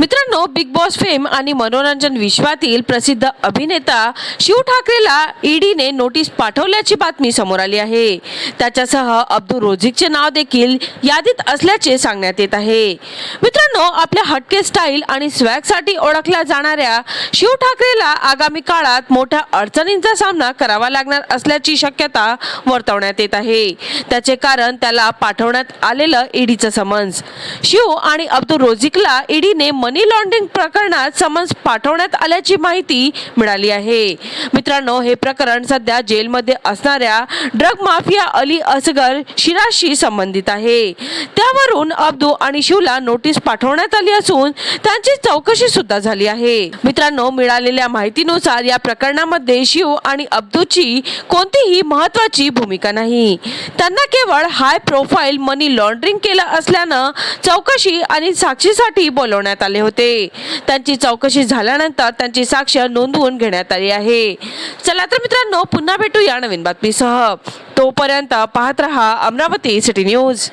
मित्रांनो big boss fame आणि मनोरंजन विश्वातील प्रसिद्ध अभिनेता शिव ठाकरेला ईडीने नोटीस पाठवल्याची बातमी समोर आली आहे. त्याच्यासह अब्दुल रोझिकचे नाव देखील यादीत असल्याचे सांगण्यात येत आहे. मित्रांनो आपल्या हटके स्टाईल आणि स्वॅगसाठी ओळखल्या जाणाऱ्या शिव ठाकरेला आगामी काळात मोठ्या अडचणींचा सामना करावा लागणार असल्याची शक्यता वर्तवण्यात येत आहे. त्याचे कारण त्याला पाठवण्यात आलेलं ईडीचं समन्स. शिव आणि अब्दुल रोझिकला ईडीने मनी लॉन्ड्रिंग प्रकरणात समन्स पाठवण्यात आल्याची माहिती मिळाली आहे. मित्रांनो हे प्रकरण सध्या जेलमध्ये असणाऱ्या ड्रग माफिया अली असगर शिराशी संबंधित आहे. त्यावरून अब्दू आणि शिवला नोटीस पाठव पाठवण्यात आली असून त्यांची चौकशी सुद्धा झाली आहे. मित्रांनो मिळालेल्या माहितीनुसार या प्रकरणामध्ये शिव आणि अब्दूची कोणतीही महत्वाची भूमिका नाही. त्यांना केवळ हाय प्रोफाईल मनी लॉन्ड्रिंग केलं असल्यानं चौकशी आणि साक्षीसाठी बोलवण्यात आले होते. त्यांची चौकशी झाल्यानंतर त्यांची साक्ष नोंदवून घेण्यात आली आहे. चला तर मित्रांनो पुन्हा भेटू या नवीन बातमीसह. तोपर्यंत पाहत रहा अमरावती सिटी न्यूज.